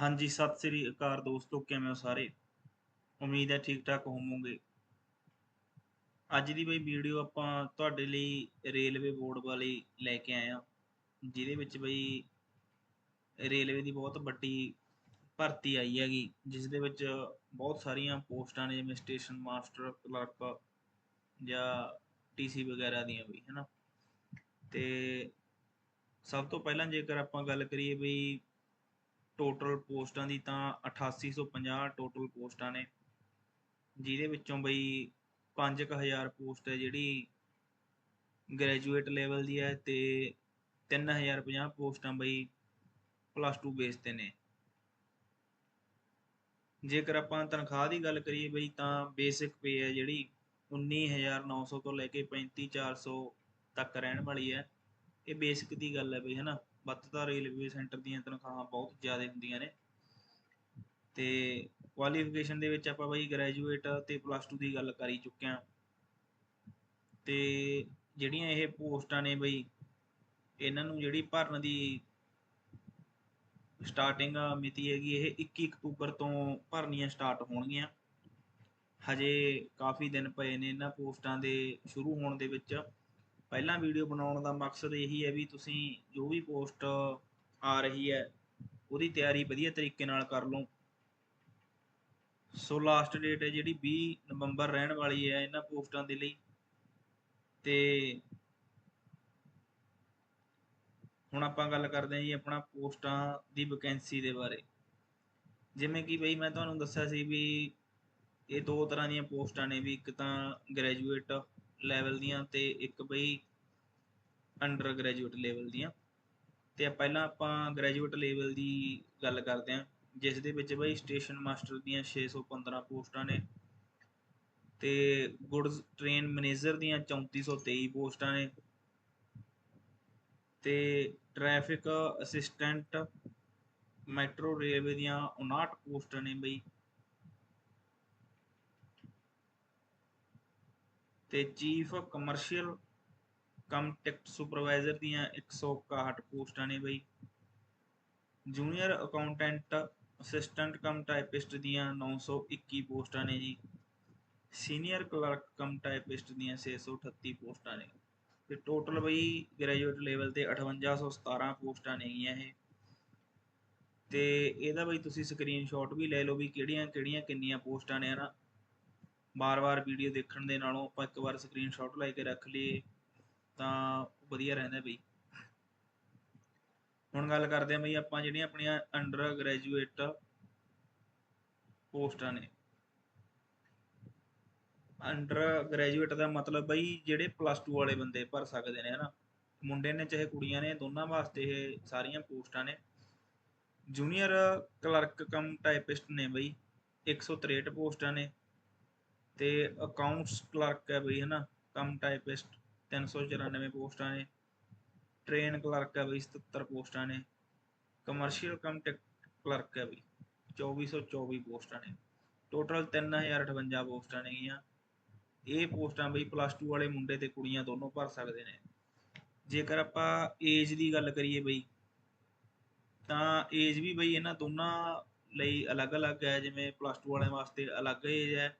ਹਾਂਜੀ, ਸਤਿ ਸ੍ਰੀ ਅਕਾਲ ਦੋਸਤੋ, ਕਿਵੇਂ ਹੋ ਸਾਰੇ? ਉਮੀਦ ਹੈ ਠੀਕ ਠਾਕ ਹੋਵੋਗੇ। ਅੱਜ ਦੀ ਬਈ ਵੀਡੀਓ ਆਪਾਂ ਤੁਹਾਡੇ ਲਈ ਰੇਲਵੇ ਬੋਰਡ ਵਾਲੀ ਲੈ ਕੇ ਆਏ ਆ ਜਿਹਦੇ ਵਿੱਚ ਬਈ ਰੇਲਵੇ ਦੀ ਬਹੁਤ ਵੱਡੀ ਭਰਤੀ ਆਈ ਹੈਗੀ ਜਿਸ ਦੇ ਵਿੱਚ ਬਹੁਤ ਸਾਰੀਆਂ ਪੋਸਟਾਂ ਨੇ, ਜਿਵੇਂ ਸਟੇਸ਼ਨ ਮਾਸਟਰ ਕਲਰਕ ਜਾਂ ਟੀਸੀ ਵਗੈਰਾ ਦੀਆਂ ਵੀ ਹੈਨਾ। ਤੇ ਸਭ ਤੋਂ ਪਹਿਲਾਂ ਜੇਕਰ ਆਪਾਂ ਗੱਲ ਕਰੀਏ ਬਈ ਟੋਟਲ ਪੋਸਟਾਂ ਦੀ ਤਾਂ 8850 ਟੋਟਲ ਪੋਸਟਾਂ ਨੇ। ਜਿਹਦੇ ਵਿੱਚੋਂ ਬਈ 5000 ਪੋਸਟ ਹੈ ਜਿਹੜੀ ਗ੍ਰੈਜੂਏਟ ਲੈਵਲ ਦੀ ਹੈ ਤੇ 3050 ਪੋਸਟਾਂ ਬਈ ਪਲੱਸ 2 ਬੇਸ ਤੇ ਨੇ। ਜੇਕਰ ਆਪਾਂ ਤਨਖਾਹ ਦੀ ਗੱਲ ਕਰੀਏ ਬਈ ਤਾਂ ਬੇਸਿਕ ਪੇ ਹੈ ਜਿਹੜੀ 19900 ਤੋਂ ਲੈ ਕੇ 35400 ਤੱਕ ਰਹਿਣ ਵਾਲੀ ਹੈ। ਇਹ ਬੇਸਿਕ ਦੀ ਗੱਲ ਹੈ ਬਈ ਹਨਾ ਵੱਧ ਤਾਂ ਰੇਲਵੇ ਸੈਂਟਰ ਦੀਆਂ ਤਨਖਾਹਾਂ ਬਹੁਤ ਜ਼ਿਆਦਾ ਹੁੰਦੀਆਂ ਨੇ। ਤੇ ਕੁਆਲੀਫਿਕੇਸ਼ਨ ਦੇ ਵਿੱਚ ਆਪਾਂ ਬਈ ਗ੍ਰੈਜੂਏਟ ਤੇ ਪਲੱਸ 2 ਦੀ ਗੱਲ ਕਰੀ ਚੁੱਕੇ ਆ ਤੇ ਜਿਹੜੀਆਂ ਇਹ ਪੋਸਟਾਂ ਨੇ ਬਈ, ਇਹਨਾਂ ਨੂੰ ਜਿਹੜੀ ਭਰਨ ਦੀ ਸਟਾਰਟਿੰਗ ਮਿਤੀ ਹੈਗੀ, ਇਹ 21 ਅਕਤੂਬਰ ਤੋਂ ਭਰਨੀਆਂ ਸਟਾਰਟ ਹੋਣਗੀਆਂ। ਹਜੇ ਕਾਫੀ ਦਿਨ ਪਏ ਨੇ ਇਹਨਾਂ ਪੋਸਟਾਂ ਦੇ ਸ਼ੁਰੂ ਹੋਣ ਦੇ ਵਿੱਚ। ਪਹਿਲਾਂ ਵੀਡੀਓ ਬਣਾਉਣ ਦਾ ਮਕਸਦ ਇਹੀ ਹੈ ਵੀ ਤੁਸੀਂ ਜੋ ਵੀ ਪੋਸਟ ਆ ਰਹੀ ਹੈ, ਉਹਦੀ ਤਿਆਰੀ ਵਧੀਆ ਤਰੀਕੇ ਨਾਲ ਕਰ ਲਓ। ਸੋ ਲਾਸਟ ਡੇਟ ਹੈ ਜਿਹੜੀ 20 ਨਵੰਬਰ ਰਹਿਣ ਵਾਲੀ ਹੈ ਇਹਨਾਂ ਪੋਸਟਾਂ ਦੇ ਲਈ। ਤੇ ਹੁਣ ਆਪਾਂ ਗੱਲ ਕਰਦੇ ਹਾਂ ਜੀ ਆਪਣਾ ਪੋਸਟਾਂ ਦੀ ਵੈਕੈਂਸੀ ਦੇ ਬਾਰੇ। ਜਿਵੇਂ ਕਿ ਬਈ ਮੈਂ ਤੁਹਾਨੂੰ ਦੱਸਿਆ ਸੀ ਵੀ ਇਹ ਦੋ ਤਰ੍ਹਾਂ ਦੀਆਂ ਪੋਸਟਾਂ ਨੇ ਵੀ ਇੱਕ ਤਾਂ ਗ੍ਰੈਜੂਏਟ ਲੈਵਲ ਦੀਆਂ ਤੇ ਇੱਕ ਬਈ ਅੰਡਰ ਗ੍ਰੈਜੂਏਟ ਲੈਵਲ ਦੀਆਂ। ਤੇ ਪਹਿਲਾਂ ਆਪਾਂ ਗ੍ਰੈਜੂਏਟ ਲੈਵਲ ਦੀ ਗੱਲ ਕਰਦੇ ਹਾਂ ਜਿਸ ਦੇ ਵਿੱਚ ਬਈ ਸਟੇਸ਼ਨ ਮਾਸਟਰ ਦੀਆਂ 615 ਪੋਸਟਾਂ ਨੇ ਤੇ ਗੁੱਡਸ ਟ੍ਰੇਨ ਮੈਨੇਜਰ ਦੀਆਂ 3423 ਪੋਸਟਾਂ ਨੇ ਤੇ ਟ੍ਰੈਫਿਕ ਅਸਿਸਟੈਂਟ ਮੈਟਰੋ ਰੇਲਵੇ ਦੀਆਂ 59 ਪੋਸਟਾਂ ਨੇ ਬਈ। ਤੇ chief commercial cum ticket supervisor ਦੀਆਂ 161 ਪੋਸਟਾਂ ਨੇ ਬਈ। Junior accountant assistant cum typist ਦੀਆਂ 921 ਪੋਸਟਾਂ ਨੇ ਜੀ। ਸੀਨੀਅਰ ਕਲਰਕ ਕਮ ਟਾਈਪਿਸਟ ਦੀਆਂ 638 ਪੋਸਟਾਂ ਨੇ। ਤੇ ਟੋਟਲ ਬਈ ਗ੍ਰੈਜੂਏਟ ਲੈਵਲ ਤੇ 5817 ਪੋਸਟਾਂ ਨੇਗੀਆਂ ਇਹ। ਤੇ ਇਹਦਾ ਬਈ ਤੁਸੀਂ ਸਕਰੀਨਸ਼ਾਟ ਵੀ ਲੈ ਲਓ ਵੀ ਕਿਹੜੀਆਂ ਕਿਹੜੀਆਂ ਕਿੰਨੀਆਂ ਪੋਸਟਾਂ ਨੇ ਹਨਾ। ਵਾਰ ਵਾਰ ਵੀਡੀਓ ਦੇਖਣ ਦੇ ਨਾਲੋਂ ਆਪਾਂ ਇੱਕ ਵਾਰ ਸਕਰੀਨਸ਼ਾਟ ਲੈ ਕੇ ਰੱਖ ਲਈਏ, ਤਾਂ ਵਧੀਆ ਰਹਿੰਦਾ ਬਈ। ਹੁਣ ਗੱਲ ਕਰਦੇ ਹਾਂ ਬਈ ਆਪਾਂ ਜਿਹੜੀਆਂ ਆਪਣੀਆਂ ਅੰਡਰ ਗ੍ਰੈਜੂਏਟ ਪੋਸਟਾਂ ਨੇ। ਅੰਡਰ ਗ੍ਰੈਜੂਏਟ ਦਾ ਮਤਲਬ ਬਈ ਜਿਹੜੇ ਪਲੱਸ 2 ਵਾਲੇ ਬੰਦੇ ਭਰ ਸਕਦੇ ਨੇ, ਹਨਾ। ਮੁੰਡੇ ਨੇ ਚਾਹੇ ਕੁੜੀਆਂ ਨੇ, ਦੋਨਾਂ ਵਾਸਤੇ ਇਹ ਸਾਰੀਆਂ ਪੋਸਟਾਂ ਨੇ। ਜੂਨੀਅਰ ਕਲਰਕ ਕਮ ਟਾਈਪਿਸਟ ਨੇ ਬਈ 163 ਪੋਸਟਾਂ ਨੇ। ਤੇ ਅਕਾਊਂਟਸ ਕਲਰਕ ਹੈ ਬਈ, ਹਨਾ? ਕਮ ਟਾਈਪਿਸਟ 394 ਪੋਸਟਾਂ ਨੇ। ਟ੍ਰੇਨ ਕਲਰਕ ਹੈ ਬਈ 77 ਪੋਸਟਾਂ ਨੇ। ਕਮਰਸ਼ੀਅਲ ਕਮ ਕਲਰਕ ਹੈ ਬਈ 2424 ਪੋਸਟਾਂ ਨੇ। ਟੋਟਲ 3058 ਪੋਸਟਾਂ ਨੇਗੀਆਂ। ਇਹ ਪੋਸਟਾਂ ਬਈ ਪਲੱਸ 2 ਵਾਲੇ ਮੁੰਡੇ ਤੇ ਕੁੜੀਆਂ ਦੋਨੋਂ ਭਰ ਸਕਦੇ ਨੇ। ਜੇਕਰ ਆਪਾਂ ਏਜ ਦੀ ਗੱਲ ਕਰੀਏ ਬਈ, ਤਾਂ ਏਜ ਵੀ ਬਈ ਇਹਨਾਂ ਦੋਨਾਂ ਲਈ ਅਲੱਗ-ਅਲੱਗ ਹੈ। ਜਿਵੇਂ ਪਲੱਸ 2 ਵਾਲਿਆਂ ਵਾਸਤੇ ਅਲੱਗ ਏਜ ਹੈ।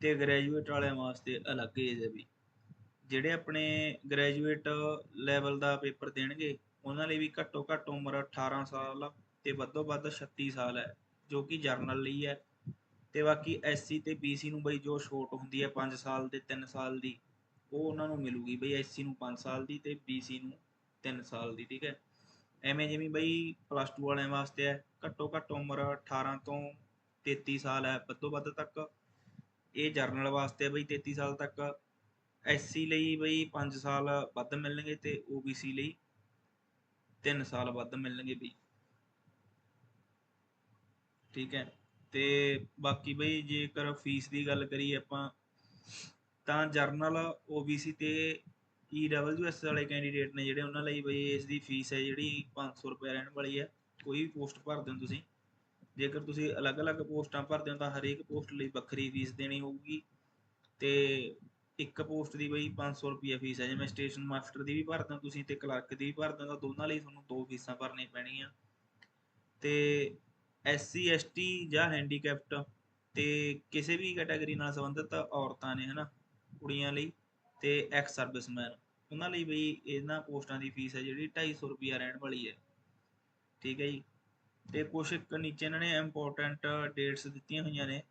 ਤੇ ਗ੍ਰੈਜੂਏਟ ਵਾਲਿਆਂ ਵਾਸਤੇ ਅਲੱਗ ਏਜ ਹੈ ਵੀ। ਜਿਹੜੇ ਆਪਣੇ ਗ੍ਰੈਜੂਏਟ ਲੈਵਲ ਦਾ ਪੇਪਰ ਦੇਣਗੇ, ਉਹਨਾਂ ਲਈ ਵੀ ਘੱਟੋ ਘੱਟ ਉਮਰ 18 ਸਾਲ ਤੇ ਵੱਧੋ ਵੱਧ 36 ਸਾਲ ਹੈ, ਜੋ ਕਿ ਜਰਨਲ ਲਈ ਹੈ। ਤੇ ਬਾਕੀ ਐਸਸੀ ਤੇ ਬੀਸੀ ਨੂੰ ਬਈ ਜੋ ਛੋਟ ਹੁੰਦੀ ਹੈ 5 ਸਾਲ ਤੇ 3 ਸਾਲ ਦੀ, ਉਹ ਉਹਨਾਂ ਨੂੰ ਮਿਲੂਗੀ ਬਈ ਐਸਸੀ ਨੂੰ 5 ਸਾਲ ਦੀ ਤੇ ਬੀਸੀ ਨੂੰ 3 ਸਾਲ ਦੀ, ਠੀਕ ਹੈ। ਐਵੇਂ ਜਿਵੇਂ ਬਈ ਪਲੱਸ 2 ਵਾਲਿਆਂ ਵਾਸਤੇ ਹੈ, ਘੱਟੋ ਘੱਟ ਉਮਰ 18 ਤੋਂ 33 ਸਾਲ ਹੈ, ਵੱਧੋ ਵੱਧ ਤੱਕ ਇਹ ਜਰਨਲ ਵਾਸਤੇ ਬਈ 33 ਸਾਲ ਤੱਕ ਐਸਸੀ ਲਈ ਬਈ 5 ਸਾਲ ਵੱਧ ਮਿਲਣਗੇ ਤੇ ਓਬੀਸੀ ਲਈ 3 ਸਾਲ ਵੱਧ ਮਿਲਣਗੇ ਬਈ। ਠੀਕ ਹੈ, ਤੇ ਬਾਕੀ ਬਈ ਜੇਕਰ ਫੀਸ ਦੀ ਗੱਲ ਕਰੀਏ ਆਪਾਂ, ਤਾਂ ਜਰਨਲ ਓਬੀਸੀ ਤੇ ਈਡਬਲਯੂਐਸ ਵਾਲੇ ਕੈਂਡੀਡੇਟ ਨੇ ਜਿਹੜੇ ਉਹਨਾਂ ਲਈ ਬਈ ਇਸ ਦੀ ਫੀਸ ਹੈ ਜਿਹੜੀ 500 ਰੁਪਏ ਰਹਿਣ ਵਾਲੀ ਹੈ। ਕੋਈ ਵੀ ਪੋਸਟ ਭਰ ਦਿਓ ਤੁਸੀਂ। ਜੇਕਰ ਤੁਸੀਂ ਅਲੱਗ-ਅਲੱਗ ਪੋਸਟਾਂ ਭਰਦੇ ਹੋ ਤਾਂ ਹਰੇਕ ਪੋਸਟ ਲਈ ਵੱਖਰੀ ਫੀਸ ਦੇਣੀ ਹੋਊਗੀ ਤੇ ਇੱਕ ਪੋਸਟ ਦੀ ਬਈ 500 ਰੁਪਏ ਫੀਸ ਹੈ। ਜਿਵੇਂ ਸਟੇਸ਼ਨ ਮਾਸਟਰ ਦੀ ਵੀ ਭਰਦੇ ਹੋ ਤੁਸੀਂ ਤੇ ਕਲਰਕ ਦੀ ਵੀ ਭਰਦੇ ਹੋ ਤਾਂ ਦੋਨਾਂ ਲਈ ਤੁਹਾਨੂੰ ਦੋ ਫੀਸਾਂ ਭਰਨੀਆਂ ਪੈਣਗੀਆਂ ਤੇ ਐਸਸੀ ਐਸਟੀ ਜਾਂ ਹੈਂਡੀਕੈਪਟ ਤੇ ਕਿਸੇ ਵੀ ਕੈਟਾਗਰੀ ਨਾਲ ਸੰਬੰਧਿਤ ਔਰਤਾਂ ਨੇ, ਹਨਾ, ਕੁੜੀਆਂ ਲਈ ਤੇ ਐਕਸ ਸਰਵਿਸਮੈਨ, ਉਹਨਾਂ ਲਈ ਬਈ ਇਹਨਾਂ ਪੋਸਟਾਂ ਦੀ ਫੀਸ ਹੈ ਜਿਹੜੀ 250 ਰੁਪਿਆ ਰਹਿਣ ਵਾਲੀ ਹੈ। ਠੀਕ ਹੈ ਜੀ। ਤੇ ਕੁਛ ਇੱਕ ਨੀਚੇ ਇਹਨਾਂ ਨੇ ਇੰਪੋਰਟੈਂਟ ਡੇਟਸ ਦਿੱਤੀਆਂ ਹੋਈਆਂ ਨੇ।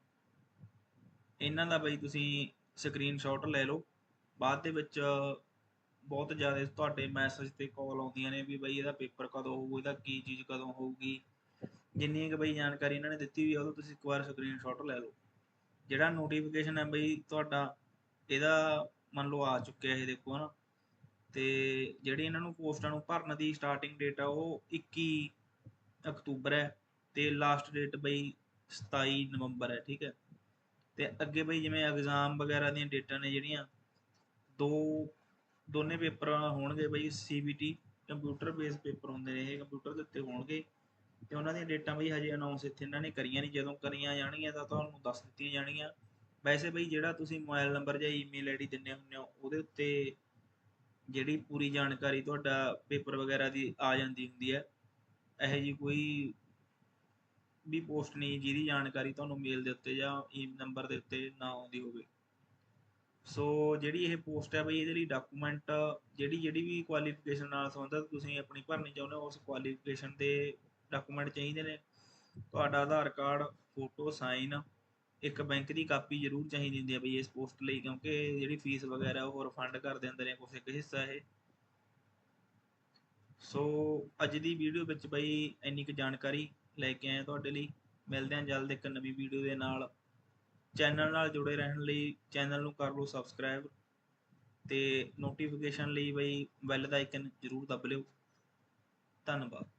ਇਹਨਾਂ ਦਾ ਬਈ ਤੁਸੀਂ ਸਕਰੀਨਸ਼ਾਟ ਲੈ ਲਓ। ਬਾਅਦ ਦੇ ਵਿੱਚ ਬਹੁਤ ਜ਼ਿਆਦਾ ਤੁਹਾਡੇ ਮੈਸੇਜ ਤੇ ਕਾਲ ਆਉਂਦੀਆਂ ਨੇ ਵੀ ਬਈ ਇਹਦਾ ਪੇਪਰ ਕਦੋਂ ਹੋਊ, ਇਹਦਾ ਕੀ ਚੀਜ਼ ਕਦੋਂ ਹੋਊਗੀ। ਜਿੰਨੀ ਕੁ ਬਈ ਜਾਣਕਾਰੀ ਇਹਨਾਂ ਨੇ ਦਿੱਤੀ ਹੋਈ ਆ ਉਹ ਤੁਸੀਂ ਇੱਕ ਵਾਰ ਸਕਰੀਨਸ਼ਾਟ ਲੈ ਲਓ। ਜਿਹੜਾ ਨੋਟੀਫਿਕੇਸ਼ਨ ਹੈ ਬਈ ਤੁਹਾਡਾ, ਇਹਦਾ ਮੰਨ ਲਓ ਆ ਚੁੱਕਿਆ ਇਹ ਦੇਖੋ ਹਨਾ। ਤੇ ਜਿਹੜੀ ਇਹਨਾਂ ਨੂੰ ਪੋਸਟਾਂ ਨੂੰ ਭਰਨ ਦੀ ਸਟਾਰਟਿੰਗ ਡੇਟ ਆ, ਉਹ 21 ਅਕਤੂਬਰ ਹੈ ਤੇ ਲਾਸਟ ਡੇਟ ਬਈ 27 ਨਵੰਬਰ ਹੈ, ਠੀਕ ਹੈ। ਤੇ ਅੱਗੇ ਬਈ ਜਿਵੇਂ ਐਗਜ਼ਾਮ ਵਗੈਰਾ ਦੀਆਂ ਡੇਟਾਂ ਨੇ ਜਿਹੜੀਆਂ, ਦੋ, ਦੋਨੇ ਪੇਪਰ ਹੋਣਗੇ ਬਈ ਸੀਬੀਟੀ ਕੰਪਿਊਟਰ ਬੇਸ ਪੇਪਰ ਹੁੰਦੇ ਨੇ ਇਹ ਕੰਪਿਊਟਰ ਦੇ ਉੱਤੇ ਹੋਣਗੇ। ਤੇ ਉਹਨਾਂ ਦੀਆਂ ਡੇਟਾਂ ਬਈ ਹਜੇ ਅਨਾਉਂਸ ਇੱਥੇ ਇਹਨਾਂ ਨੇ ਕਰੀਆਂ ਨਹੀਂ, ਜਦੋਂ ਕਰੀਆਂ ਜਾਣਗੀਆਂ ਤਾਂ ਤੁਹਾਨੂੰ ਦੱਸ ਦਿੱਤੀਆਂ ਜਾਣਗੀਆਂ। ਵੈਸੇ ਬਈ ਜਿਹੜਾ ਤੁਸੀਂ ਮੋਬਾਈਲ ਨੰਬਰ ਜਾਂ ਈਮੇਲ ਆਈਡੀ ਦਿੰਦੇ ਹੁੰਦੇ ਹੋ, ਉਹਦੇ ਉੱਤੇ ਜਿਹੜੀ ਪੂਰੀ ਜਾਣਕਾਰੀ ਤੁਹਾਡਾ ਪੇਪਰ ਵਗੈਰਾ ਦੀ ਆ ਜਾਂਦੀ ਹੁੰਦੀ ਹੈ। ਇਹੋ ਜੀ ਕੋਈ ਵੀ ਪੋਸਟ ਨਹੀਂ ਜਿਹਦੀ ਜਾਣਕਾਰੀ ਤੁਹਾਨੂੰ ਮੇਲ ਦੇ ਉੱਤੇ ਜਾਂ ਈ ਨੰਬਰ ਦੇ ਉੱਤੇ ਨਾ ਆਉਂਦੀ ਹੋਵੇ। ਸੋ ਜਿਹੜੀ ਇਹ ਪੋਸਟ ਹੈ ਬਈ, ਇਹਦੇ ਲਈ ਡਾਕੂਮੈਂਟ ਜਿਹੜੀ ਜਿਹੜੀ ਵੀ ਕੁਆਲੀਫਿਕੇਸ਼ਨ ਨਾਲ ਸੰਬੰਧਿਤ ਤੁਸੀਂ ਆਪਣੀ ਭਰਨੀ ਚਾਹੁੰਦੇ ਹੋ, ਉਸ ਕੁਆਲੀਫਿਕੇਸ਼ਨ ਦੇ ਡਾਕੂਮੈਂਟ ਚਾਹੀਦੇ ਨੇ। ਤੁਹਾਡਾ ਆਧਾਰ ਕਾਰਡ ਫੋਟੋ ਸਾਈਨ ਇੱਕ ਬੈਂਕ ਦੀ ਕਾਪੀ ਜ਼ਰੂਰ ਚਾਹੀਦੀ ਹੁੰਦੀ ਹੈ ਬਈ ਇਸ ਪੋਸਟ ਲਈ, ਕਿਉਂਕਿ ਜਿਹੜੀ ਫੀਸ ਵਗੈਰਾ ਉਹ ਰਿਫੰਡ ਕਰ ਦਿੰਦੇ ਨੇ, ਕੁਛ ਇੱਕ ਹਿੱਸਾ ਇਹ। ਸੋ ਅੱਜ ਦੀ ਵੀਡੀਓ ਵਿੱਚ ਬਈ ਇੰਨੀ ਕੁ ਜਾਣਕਾਰੀ ਲੈ ਕੇ ਆਏ ਤੁਹਾਡੇ ਲਈ। ਮਿਲਦੇ ਹਾਂ ਜਲਦ ਇੱਕ ਨਵੀਂ ਵੀਡੀਓ ਦੇ ਨਾਲ। ਚੈਨਲ ਨਾਲ ਜੁੜੇ ਰਹਿਣ ਲਈ ਚੈਨਲ ਨੂੰ ਕਰ ਲਓ ਸਬਸਕ੍ਰਾਈਬ ਤੇ ਨੋਟੀਫਿਕੇਸ਼ਨ ਲਈ ਬਈ ਬੈਲ ਦਾ ਆਈਕਨ ਜ਼ਰੂਰ ਦਬ ਲਿਓ। ਧੰਨਵਾਦ।